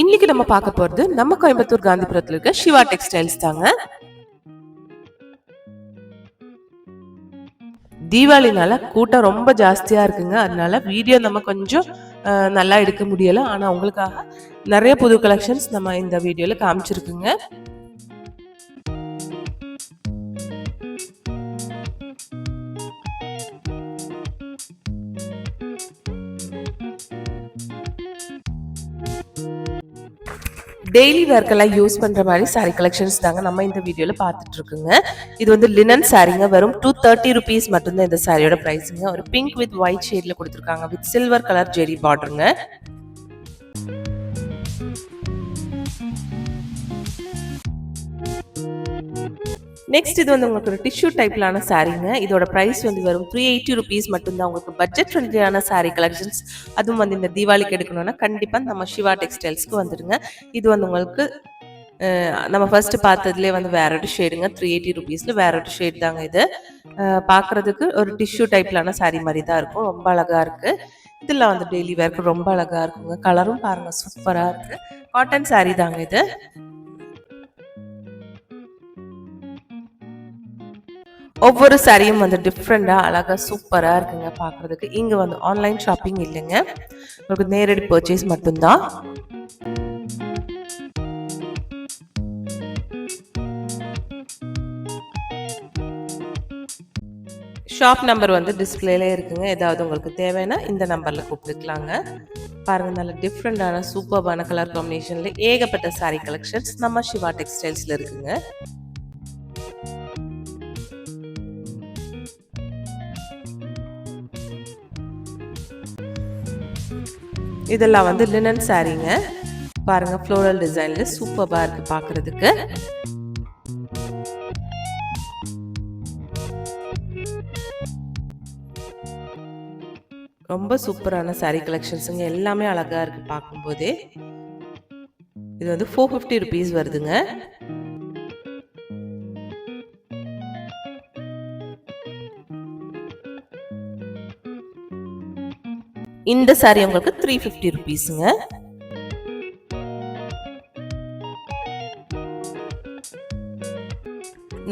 இன்னைக்கு நம்ம பார்க்க போறது நம்ம கோயம்புத்தூர் காந்திபுரத்தில் இருக்க சிவா டெக்ஸ்டைல்ஸ் தாங்க. தீபாவளினால கூட்டம் ரொம்ப ஜாஸ்தியா இருக்குங்க. அதனால வீடியோ நம்ம கொஞ்சம் நல்லா எடுக்க முடியல. ஆனா உங்களுக்காக நிறைய புது கலெக்ஷன்ஸ் நம்ம இந்த வீடியோல காமிச்சிருக்குங்க. டெய்லி வேர்க்கெல்லாம் யூஸ் பண்ற மாதிரி சாரீ கலெக்ஷன்ஸ் தாங்க நம்ம இந்த வீடியோல பார்த்துட்டு இருக்குங்க இது வந்து லினன் சாரீங்க வெறும் டூ தேர்ட்டி ருபீஸ் மட்டும்தான் இந்த சாரியோட ப்ரைஸுங்க ஒரு பிங்க் வித் ஒயிட் ஷேட்ல கொடுத்துருக்காங்க. வித் சில்வர் கலர் ஜெரி பார்டருங்க நெக்ஸ்ட் இது வந்து உங்களுக்கு ஒரு டிஷ்யூ டைப்லான சாரீங்க இதோட ப்ரைஸ் வந்து வரும் த்ரீ எயிட்டி ருபீஸ் மட்டும்தான். உங்களுக்கு பட்ஜெட் ஃப்ரெண்ட்லியான சாரீ கலெக்ஷன்ஸ் அதுவும் வந்து இந்த தீபாவளிக்கு எடுக்கணும்னா கண்டிப்பாக நம்ம சிவா டெக்ஸ்டைல்ஸ்க்கு வந்துடுங்க இது வந்து உங்களுக்கு நம்ம ஃபர்ஸ்ட் பார்த்ததுலேயே வந்து வேற ஒரு ஷேடுங்க த்ரீ எயிட்டி ருபீஸில் வேற ஒரு ஷேட் தாங்க இது. பார்க்குறதுக்கு பார்க்கறதுக்கு ஒரு டிஷ்யூ டைப்லான saree மாதிரி தான் இருக்கும். ரொம்ப அழகாக இருக்குது இதெல்லாம் வந்து டெய்லி வேர்க்கு ரொம்ப அழகாக இருக்குங்க. கலரும் பாருங்கள் சூப்பராக இருக்குது காட்டன் saree தாங்க இது. ஒவ்வொரு சாரியும் வந்து டிஃப்ரெண்ட்டாக அழகாக சூப்பராக இருக்குங்க பார்க்குறதுக்கு. இங்கே வந்து ஆன்லைன் ஷாப்பிங் இல்லைங்க. உங்களுக்கு நேரடி பர்ச்சேஸ் மட்டும்தான். ஷாப் நம்பர் வந்து டிஸ்பிளேலே இருக்குங்க. ஏதாவது உங்களுக்கு தேவைன்னா இந்த நம்பரில் கூப்பிட்டுக்கலாங்க. பாருங்கள் நல்ல டிஃப்ரெண்டான சூப்பர்பான கலர் காம்பினேஷனில் ஏகப்பட்ட saree கலெக்ஷன்ஸ் நம்ம சிவா டெக்ஸ்டைல்ஸில் இருக்குங்க. இதெல்லாம் வந்து லினன் சாரீங்க பாருங்க ஃப்ளோரல் டிசைன்ல சூப்பர்பா இருக்கு பார்க்கிறதுக்கு ரொம்ப சூப்பரான saree கலெக்ஷன்ஸுங்க எல்லாமே அழகாக இருக்குது பார்க்கும்போதே இது வந்து ஃபோர் ஃபிஃப்டி ருபீஸ் வருதுங்க. இந்த சாரீ உங்களுக்கு த்ரீ ஃபிஃப்டி ருபீஸுங்க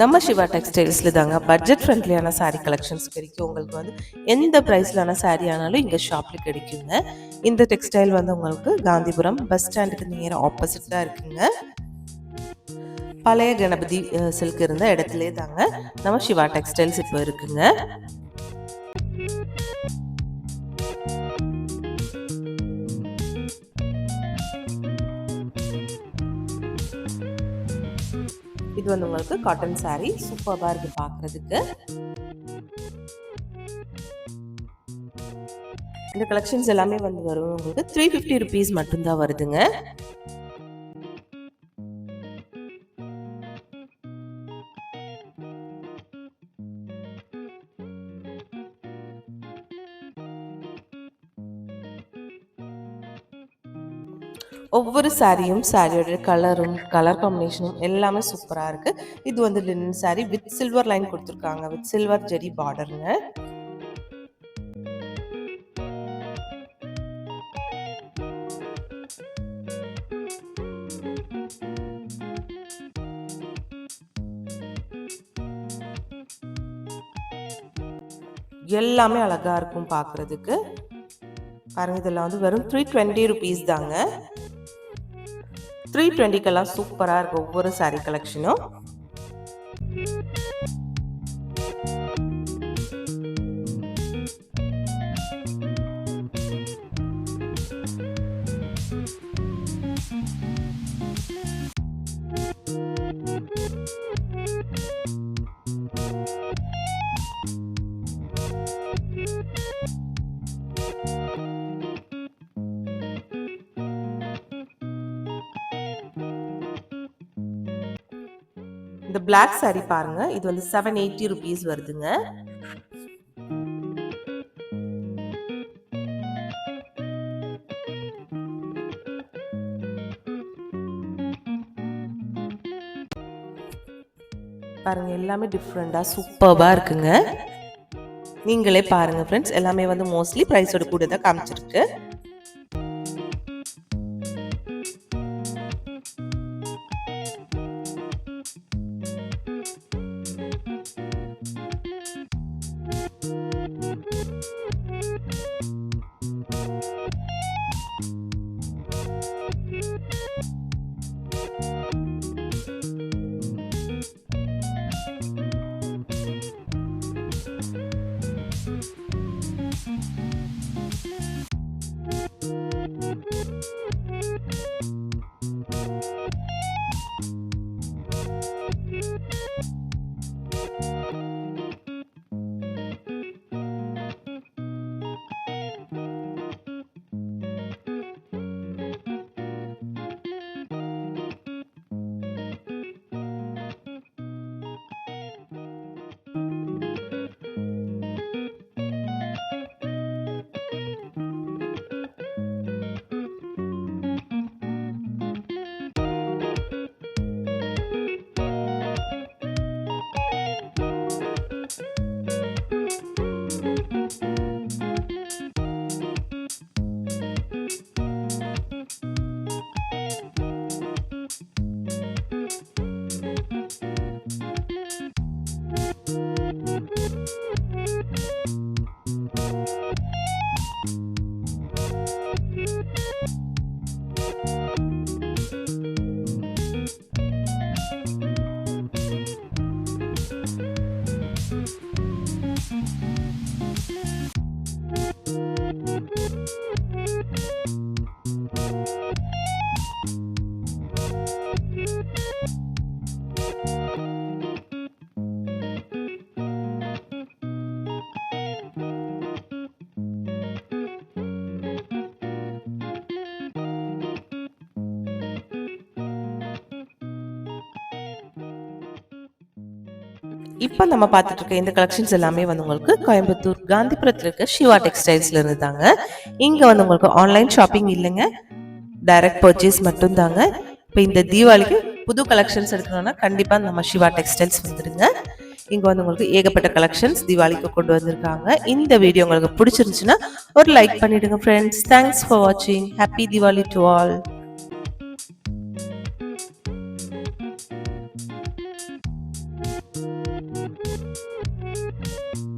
நம்ம சிவா டெக்ஸ்டைல்ஸில் தாங்க பட்ஜெட் ஃப்ரெண்ட்லியான சாரீ கலெக்ஷன்ஸ் கிடைக்கும். உங்களுக்கு வந்து எந்த ப்ரைஸ்லான சாரீ ஆனாலும் இங்கே ஷாப்பில் கிடைக்குங்க. இந்த டெக்ஸ்டைல் வந்து உங்களுக்கு காந்திபுரம் பஸ் ஸ்டாண்டுக்கு நேராக ஆப்போசிட்டாக இருக்குங்க. பழைய கணபதி சில்க் இருந்த இடத்துலே தாங்க நம்ம சிவா டெக்ஸ்டைல்ஸ் இப்போ இருக்குங்க. இது வந்து உங்களுக்கு காட்டன் சாரி சூப்பராக இருக்கு பார்க்குறதுக்கு இந்த கலெக்ஷன்ஸ் எல்லாமே வந்து வரும். உங்களுக்கு த்ரீ ஃபிஃப்டி ருபீஸ் மட்டும்தான் வருதுங்க. ஒவ்வொரு சாரியும் சாரியோட கலரும் கலர் காம்பினேஷனும் எல்லாமே சூப்பராக இருக்கு. இது வந்து linen sari with silver line கொடுத்துருக்காங்க. வித் சில்வர் ஜெரி பார்டருங்க எல்லாமே அழகாக இருக்கும் பார்க்குறதுக்கு பாருங்கள் இதெல்லாம் வந்து வெறும் த்ரீ டுவெண்ட்டி ருபீஸ் தாங்க. த்ரீ டுவெண்ட்டிக்கெல்லாம் சூப்பராக இருக்கும் ஒவ்வொரு சாரீ கலெக்ஷனும் பிளாக் சாரி பாருங்க. இது வந்து செவன் எயிட்டி ருபீஸ் வருதுங்க. பாருங்க எல்லாமே டிஃப்ரெண்டாக சூப்பர்பா இருக்குங்க. நீங்களே பாருங்க ஃப்ரெண்ட்ஸ் எல்லாமே வந்து மோஸ்ட்லி ப்ரைஸோட கூட தான் காமிச்சிருக்கு. இப்போ நம்ம பார்த்துட்டு இருக்க இந்த கலெக்ஷன்ஸ் எல்லாமே வந்து உங்களுக்கு கோயம்புத்தூர் காந்திபுரத்தில் இருக்க சிவா டெக்ஸ்டைல்ஸ்ல இருந்து தாங்க இங்கே வந்து உங்களுக்கு ஆன்லைன் ஷாப்பிங் இல்லைங்க. டைரக்ட் பர்ச்சேஸ் மட்டும்தாங்க. இப்போ இந்த தீபாவளிக்கு புது கலெக்ஷன்ஸ் எடுக்கணும்னா கண்டிப்பாக நம்ம சிவா டெக்ஸ்டைல்ஸ் வந்துடுங்க இங்கே வந்து உங்களுக்கு ஏகப்பட்ட கலெக்ஷன்ஸ் தீபாவளிக்கு கொண்டு வந்திருக்காங்க. இந்த வீடியோ உங்களுக்கு பிடிச்சிருந்துச்சுன்னா ஒரு லைக் பண்ணிடுங்க ஃப்ரெண்ட்ஸ் தேங்க்ஸ் ஃபார் வாட்சிங் happy Deepavali to all Thank you.